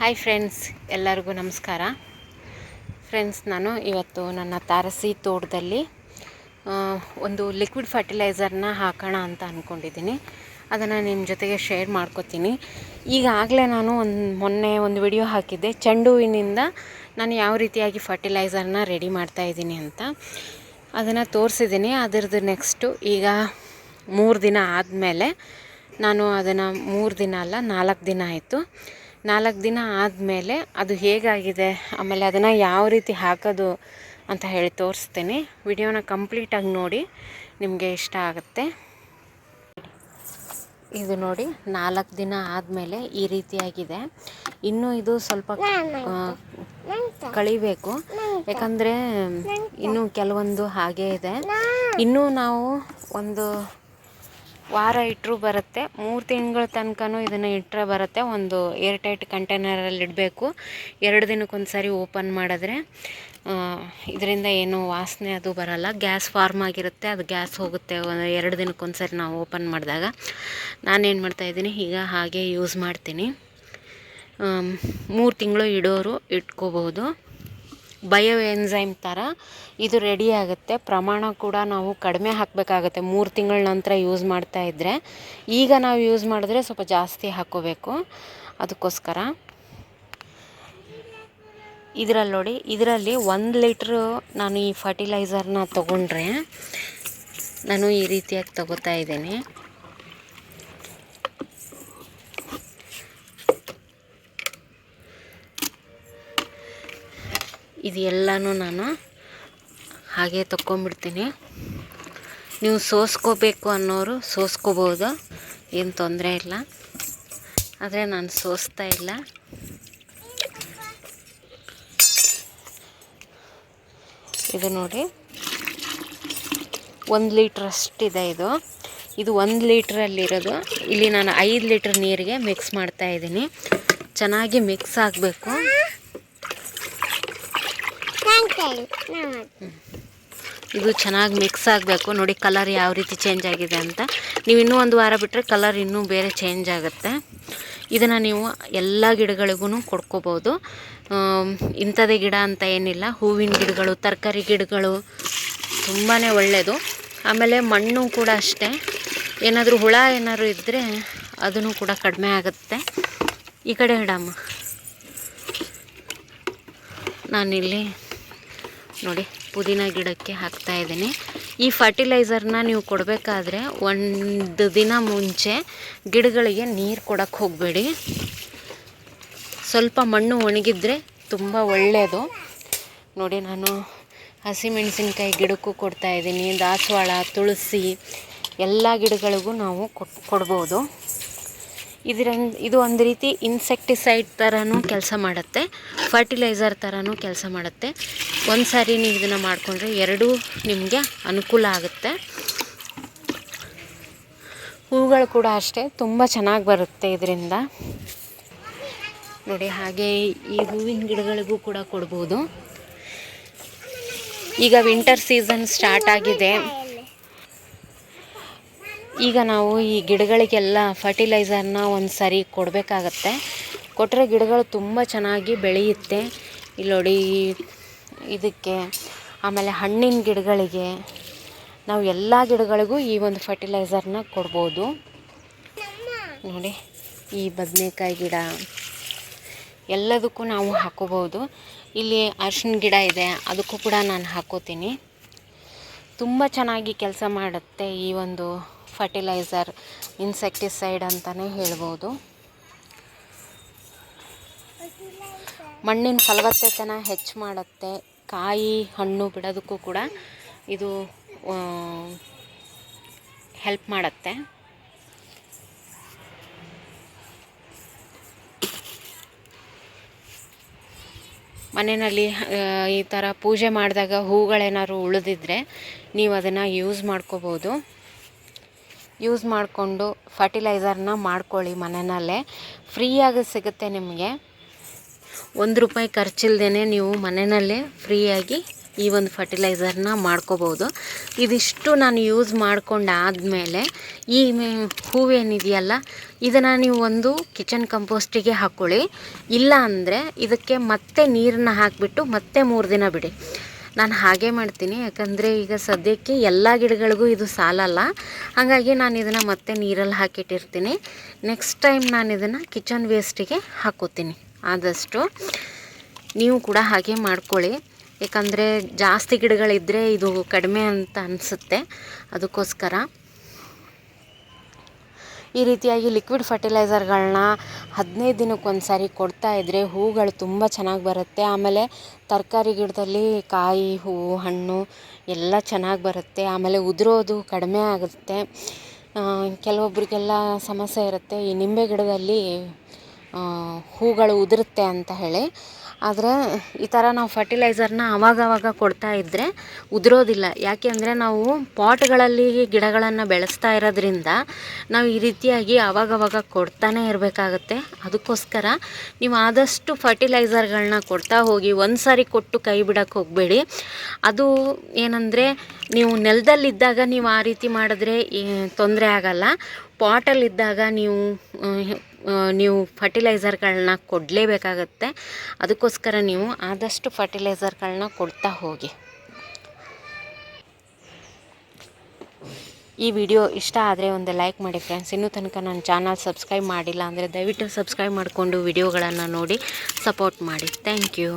Hi friends ಎಲ್ಲರಿಗೂ ನಮಸ್ಕಾರ. Friends ನಾನು ಇವತ್ತು ನನ್ನ ತಾರಸಿ ತೋಟದಲ್ಲಿ ಒಂದು ಲಿಕ್ವಿಡ್ ಫರ್ಟಿಲೈಸರ್ನ ಹಾಕೋಣ ಅಂತ ಅಂದ್ಕೊಂಡಿದ್ದೀನಿ ಅದನ್ನು ನಿಮ್ಮ ಜೊತೆಗೆ ಶೇರ್ ಮಾಡ್ಕೋತೀನಿ. ಈಗಾಗಲೇ ನಾನು ಒಂದು, ಮೊನ್ನೆ ಒಂದು ವಿಡಿಯೋ ಹಾಕಿದ್ದೆ. ಚೆಂಡು ನಾನು ಯಾವ ರೀತಿಯಾಗಿ ಫರ್ಟಿಲೈಸರ್ನ ರೆಡಿ ಮಾಡ್ತಾಯಿದ್ದೀನಿ ಅಂತ. ಅದನ್ನು ತೋರಿಸಿದ್ದೀನಿ. ಅದರದ್ದು ನೆಕ್ಸ್ಟು ಈಗ ಮೂರು ದಿನ ಆದಮೇಲೆ ನಾನು ಅದನ್ನು ಮೂರು ದಿನ ಅಲ್ಲ, ನಾಲ್ಕು ದಿನ ಆಯಿತು. ನಾಲ್ಕು ದಿನ ಆದಮೇಲೆ ಅದು ಹೇಗಾಗಿದೆ? ಆಮೇಲೆ ಅದನ್ನು ಯಾವ ರೀತಿ ಹಾಕೋದು ಅಂತ ಹೇಳಿ ತೋರಿಸ್ತೀನಿ. ವಿಡಿಯೋನ ಕಂಪ್ಲೀಟಾಗಿ ನೋಡಿ ನಿಮಗೆ ಇಷ್ಟ ಆಗುತ್ತೆ. ಇದು ನೋಡಿ, ನಾಲ್ಕು ದಿನ ಆದಮೇಲೆ ಈ ರೀತಿಯಾಗಿದೆ. ಇನ್ನೂ ಇದು ಸ್ವಲ್ಪ ಕಳಿಬೇಕು. ಯಾಕಂದರೆ ಇನ್ನೂ ಕೆಲವೊಂದು ಹಾಗೇ ಇದೆ. ಇನ್ನೂ ನಾವು ಒಂದು ವಾರ ಇಟ್ಟರೂ ಬರುತ್ತೆ. ಮೂರು ತಿಂಗಳ ತನಕನೂ ಇದನ್ನು ಇಟ್ಟರೆ ಬರುತ್ತೆ. ಒಂದು ಏರ್ ಟೈಟ್ ಕಂಟೈನರಲ್ಲಿ ಇಡಬೇಕು. ಎರಡು ದಿನಕ್ಕೊಂದು ಸಾರಿ ಓಪನ್ ಮಾಡಿದ್ರೆ ಇದರಿಂದ ಏನು ವಾಸನೆ ಅದು ಬರಲ್ಲ. ಗ್ಯಾಸ್ ಫಾರ್ಮ್ ಆಗಿರುತ್ತೆ. ಅದು ಗ್ಯಾಸ್ ಹೋಗುತ್ತೆ ಎರಡು ದಿನಕ್ಕೊಂದು ಸಾರಿ ನಾವು ಓಪನ್ ಮಾಡಿದಾಗ. ನಾನೇನು ಮಾಡ್ತಾಯಿದ್ದೀನಿ ಈಗ ಹಾಗೆ ಯೂಸ್ ಮಾಡ್ತೀನಿ. ಮೂರು ತಿಂಗಳು ಇಡೋರು ಇಟ್ಕೋಬೋದು. ಬಯೋ ಎನ್ಝೈಮ್ ಥರ ಇದು ರೆಡಿ ಆಗುತ್ತೆ. ಪ್ರಮಾಣ ಕೂಡ ನಾವು ಕಡಿಮೆ ಹಾಕಬೇಕಾಗತ್ತೆ. ಮೂರು ತಿಂಗಳ ನಂತರ ಯೂಸ್ ಮಾಡ್ತಾ ಇದ್ದರೆ ಈಗ ನಾವು ಯೂಸ್ ಮಾಡಿದ್ರೆ ಸ್ವಲ್ಪ ಜಾಸ್ತಿ ಹಾಕ್ಕೋಬೇಕು. ಅದಕ್ಕೋಸ್ಕರ ಇದರಲ್ಲಿ ನೋಡಿ, ಇದರಲ್ಲಿ ಒಂದು ಲೀಟ್ರು ನಾನು ಈ ಫರ್ಟಿಲೈಸರ್ನ ತೊಗೊಂಡ್ರೆ ನಾನು ಈ ರೀತಿಯಾಗಿ ತಗೋತಾ ಇದ್ದೀನಿ. ಇದು ಎಲ್ಲನೂ ನಾನು ಹಾಗೆ ತಗೊಂಬಿಡ್ತೀನಿ ನೀವು ಸೋಸ್ಕೋಬೇಕು ಅನ್ನೋರು ಸೋಸ್ಕೋಬೋದು, ಏನು ತೊಂದರೆ ಇಲ್ಲ. ಆದರೆ ನಾನು ಸೋಸ್ತಾ ಇಲ್ಲ. ಇದು ನೋಡಿ. ಒಂದು ಲೀಟ್ರ್ ಅಷ್ಟಿದೆ ಇದು. ಇದು ಒಂದು ಲೀಟ್ರಲ್ಲಿರೋದು. ಇಲ್ಲಿ ನಾನು ಐದು ಲೀಟ್ರ್ ನೀರಿಗೆ ಮಿಕ್ಸ್ ಮಾಡ್ತಾ ಇದ್ದೀನಿ. ಚೆನ್ನಾಗಿ ಮಿಕ್ಸ್ ಆಗಬೇಕು. ಇದು ಚೆನ್ನಾಗಿ ಮಿಕ್ಸ್ ಆಗಬೇಕು. ನೋಡಿ ಕಲರ್ ಯಾವ ರೀತಿ ಚೇಂಜ್ ಆಗಿದೆ ಅಂತ. ನೀವು ಇನ್ನೂ ಒಂದು ವಾರ ಬಿಟ್ಟರೆ ಕಲರ್ ಇನ್ನೂ ಬೇರೆ ಚೇಂಜ್ ಆಗುತ್ತೆ. ಇದನ್ನು ನೀವು ಎಲ್ಲ ಗಿಡಗಳಿಗೂ ಕೊಡ್ಕೋಬೋದು. ಇಂಥದೇ ಗಿಡ ಅಂತ ಏನಿಲ್ಲ. ಹೂವಿನ ಗಿಡಗಳು, ತರಕಾರಿ ಗಿಡಗಳು ತುಂಬಾ ಒಳ್ಳೆಯದು ಆಮೇಲೆ ಮಣ್ಣು ಕೂಡ ಅಷ್ಟೇ. ಏನಾದರೂ ಹುಳ ಏನಾದರೂ ಇದ್ದರೆ ಅದನ್ನು ಕೂಡ ಕಡಿಮೆ ಆಗುತ್ತೆ. ಈ ಕಡೆ ಇಡಮ್ಮ. ನಾನಿಲ್ಲಿ ನೋಡಿ, ಪುದೀನ ಗಿಡಕ್ಕೆ ಹಾಕ್ತಾ ಇದ್ದೀನಿ. ಈ ಫರ್ಟಿಲೈಸರ್ನ ನೀವು ಕೊಡಬೇಕಾದ್ರೆ ಒಂದು ದಿನ ಮುಂಚೆ ಗಿಡಗಳಿಗೆ ನೀರು ಕೊಡೋಕ್ಕೆ ಹೋಗಬೇಡಿ. ಸ್ವಲ್ಪ ಮಣ್ಣು ಒಣಗಿದ್ರೆ ತುಂಬ ಒಳ್ಳೆಯದು ನೋಡಿ, ನಾನು ಹಸಿಮೆಣಸಿನ್ಕಾಯಿ ಗಿಡಕ್ಕೂ ಕೊಡ್ತಾ ಇದ್ದೀನಿ, ದಾಸವಾಳ, ತುಳಸಿ, ಎಲ್ಲ ಗಿಡಗಳಿಗೂ ನಾವು ಕೊಡ್ಬೋದು. ಇದರ ಇದು ಒಂದು ರೀತಿ ಇನ್ಸೆಕ್ಟಿಸೈಡ್ ಥರನೂ ಕೆಲಸ ಮಾಡುತ್ತೆ ಫರ್ಟಿಲೈಸರ್ ಥರನೂ ಕೆಲಸ ಮಾಡುತ್ತೆ. ಒಂದು ಸಾರಿ ನೀವು ಇದನ್ನು ಮಾಡಿಕೊಂಡ್ರೆ ಎರಡೂ ನಿಮಗೆ ಅನುಕೂಲ ಆಗುತ್ತೆ. ಹೂಗಳು ಕೂಡ ಅಷ್ಟೇ, ತುಂಬ ಚೆನ್ನಾಗಿ ಬರುತ್ತೆ ಇದರಿಂದ. ನೋಡಿ, ಹಾಗೆ ಈ ಹೂವಿನ ಗಿಡಗಳಿಗೂ ಕೂಡ ಕೊಡ್ಬೋದು. ಈಗ ವಿಂಟರ್ ಸೀಸನ್ ಸ್ಟಾರ್ಟ್ ಆಗಿದೆ. ಈಗ ನಾವು ಈ ಗಿಡಗಳಿಗೆಲ್ಲ ಫರ್ಟಿಲೈಸರ್ನ ಒಂದು ಸರಿ ಕೊಡಬೇಕಾಗತ್ತೆ. ಕೊಟ್ಟರೆ ಗಿಡಗಳು ತುಂಬ ಚೆನ್ನಾಗಿ ಬೆಳೆಯುತ್ತೆ. ಇಲ್ಲಿ ನೋಡಿ, ಇದಕ್ಕೆ, ಆಮೇಲೆ ಹಣ್ಣಿನ ಗಿಡಗಳಿಗೆ, ನಾವು ಎಲ್ಲ ಗಿಡಗಳಿಗೂ ಈ ಒಂದು ಫರ್ಟಿಲೈಸರ್ನ ಕೊಡ್ಬೋದು. ನೋಡಿ, ಈ ಬದನೆಕಾಯಿ ಗಿಡ, ಎಲ್ಲದಕ್ಕೂ ನಾವು ಹಾಕೋಬೋದು. ಇಲ್ಲಿ ಅರ್ಶಿನ ಗಿಡ ಇದೆ, ಅದಕ್ಕೂ ಕೂಡ ನಾನು ಹಾಕೋತೀನಿ. ತುಂಬ ಚೆನ್ನಾಗಿ ಕೆಲಸ ಮಾಡುತ್ತೆ ಈ ಒಂದು ಫರ್ಟಿಲೈಸರ್ ಇನ್ಸೆಕ್ಟಿಸೈಡ್ ಅಂತಲೇ ಹೇಳ್ಬೋದು. ಮಣ್ಣಿನ ಫಲವತ್ತತೆನ ಹೆಚ್ಚು ಮಾಡುತ್ತೆ. ಕಾಯಿ, ಹಣ್ಣು ಬಿಡೋದಕ್ಕೂ ಕೂಡ ಇದು ಹೆಲ್ಪ್ ಮಾಡುತ್ತೆ. ಮನೆಯಲ್ಲಿ ಈ ಥರ ಪೂಜೆ ಮಾಡಿದಾಗ ಹೂಗಳೇನಾದ್ರು ಉಳಿದಿದ್ರೆ ನೀವು ಅದನ್ನು ಯೂಸ್ ಮಾಡ್ಕೋಬೋದು. ಯೂಸ್ ಮಾಡಿಕೊಂಡು ಫರ್ಟಿಲೈಸರ್ನ ಮಾಡ್ಕೊಳ್ಳಿ ಮನೆಯಲ್ಲೇ ಫ್ರೀಯಾಗಿ ಸಿಗುತ್ತೆ ನಿಮಗೆ. ಒಂದು ರೂಪಾಯಿ ಖರ್ಚಿಲ್ದೇ ನೀವು ಮನೆಯಲ್ಲೇ ಫ್ರೀಯಾಗಿ ಈ ಒಂದು ಫರ್ಟಿಲೈಸರ್ನ ಮಾಡ್ಕೋಬೋದು. ಇದಿಷ್ಟು ನಾನು ಯೂಸ್ ಮಾಡ್ಕೊಂಡಾದಮೇಲೆ ಈ ಹೂವೇನಿದೆಯಲ್ಲ ಇದನ್ನು ನೀವು ಒಂದು ಕಿಚನ್ ಕಂಪೋಸ್ಟಿಗೆ ಹಾಕ್ಕೊಳ್ಳಿ ಇಲ್ಲ ಅಂದರೆ ಇದಕ್ಕೆ ಮತ್ತೆ ನೀರನ್ನ ಹಾಕಿಬಿಟ್ಟು ಮತ್ತೆ ಮೂರು ದಿನ ಬಿಡಿ. ನಾನು ಹಾಗೆ ಮಾಡ್ತೀನಿ, ಯಾಕಂದರೆ ಈಗ ಸದ್ಯಕ್ಕೆ ಎಲ್ಲ ಗಿಡಗಳಿಗೂ ಇದು ಸಾಲಲ್ಲ. ಹಾಗಾಗಿ ನಾನು ಇದನ್ನು ಮತ್ತೆ ನೀರಲ್ಲಿ ಹಾಕಿಟ್ಟಿರ್ತೀನಿ. ನೆಕ್ಸ್ಟ್ ಟೈಮ್ ನಾನು ಇದನ್ನು ಕಿಚನ್ ವೇಸ್ಟಿಗೆ ಹಾಕೋತೀನಿ. ಆದಷ್ಟು ನೀವು ಕೂಡ ಹಾಗೆ ಮಾಡ್ಕೊಳ್ಳಿ. ಯಾಕಂದರೆ ಜಾಸ್ತಿ ಗಿಡಗಳಿದ್ದರೆ ಇದು ಕಡಿಮೆ ಅಂತ ಅನಿಸುತ್ತೆ. ಅದಕ್ಕೋಸ್ಕರ ಈ ರೀತಿಯಾಗಿ ಲಿಕ್ವಿಡ್ ಫರ್ಟಿಲೈಸರ್ಗಳನ್ನ ಹದಿನೈದು ದಿನಕ್ಕೊಂದು ಸಾರಿ ಕೊಡ್ತಾ ಇದ್ದರೆ ಹೂಗಳು ತುಂಬ ಚೆನ್ನಾಗಿ ಬರುತ್ತೆ. ಆಮೇಲೆ ತರಕಾರಿ ಗಿಡದಲ್ಲಿ ಕಾಯಿ ಹೂವು ಹಣ್ಣು ಎಲ್ಲ ಚೆನ್ನಾಗಿ ಬರುತ್ತೆ. ಆಮೇಲೆ ಉದುರೋದು ಕಡಿಮೆ ಆಗುತ್ತೆ. ಕೆಲವೊಬ್ಬರಿಗೆಲ್ಲ ಕೆಲವೊಬ್ರಿಗೆಲ್ಲ ಸಮಸ್ಯೆ ಇರುತ್ತೆ. ಈ ನಿಂಬೆ ಗಿಡದಲ್ಲಿ ಹೂಗಳು ಉದುರುತ್ತೆ ಅಂತ ಹೇಳಿ. ಆದರೆ ಈ ಥರ ನಾವು ಫರ್ಟಿಲೈಸರ್ನ ಆವಾಗವಾಗ ಕೊಡ್ತಾ ಇದ್ದರೆ ಉದುರೋದಿಲ್ಲ. ಯಾಕೆ ಅಂದರೆ ನಾವು ಪಾಟ್ಗಳಲ್ಲಿ ಗಿಡಗಳನ್ನು ಬೆಳೆಸ್ತಾ ಇರೋದ್ರಿಂದ ನಾವು ಈ ರೀತಿಯಾಗಿ ಆವಾಗವಾಗ ಕೊಡ್ತಾನೆ ಇರಬೇಕಾಗತ್ತೆ. ಅದಕ್ಕೋಸ್ಕರ ನೀವು ಆದಷ್ಟು ಫರ್ಟಿಲೈಸರ್ಗಳನ್ನ ಕೊಡ್ತಾ ಹೋಗಿ ಒಂದು ಸಾರಿ ಕೊಟ್ಟು ಕೈ ಬಿಡೋಕ್ಕೆ ಹೋಗಬೇಡಿ. ಅದು ಏನಂದರೆ ನೀವು ನೆಲದಲ್ಲಿದ್ದಾಗ ನೀವು ಆ ರೀತಿ ಮಾಡಿದ್ರೆ ತೊಂದರೆ ಆಗಲ್ಲ. ಪಾಟಲ್ಲಿದ್ದಾಗ ನೀವು ನೀವು ಫರ್ಟಿಲೈಸರ್ಗಳನ್ನ ಕೊಡಲೇಬೇಕಾಗತ್ತೆ. ಅದಕ್ಕೋಸ್ಕರ ನೀವು ಆದಷ್ಟು ಫರ್ಟಿಲೈಸರ್ಗಳನ್ನ ಕೊಡ್ತಾ ಹೋಗಿ. ಈ ವಿಡಿಯೋ ಇಷ್ಟ ಆದರೆ ಒಂದು ಲೈಕ್ ಮಾಡಿ ಫ್ರೆಂಡ್ಸ್ ಇನ್ನೂ ತನಕ ನನ್ನ ಚಾನಲ್ ಸಬ್ಸ್ಕ್ರೈಬ್ ಮಾಡಿಲ್ಲ ಅಂದರೆ ದಯವಿಟ್ಟು ಸಬ್ಸ್ಕ್ರೈಬ್ ಮಾಡಿಕೊಂಡು ವಿಡಿಯೋಗಳನ್ನು ನೋಡಿ ಸಪೋರ್ಟ್ ಮಾಡಿ. Thank you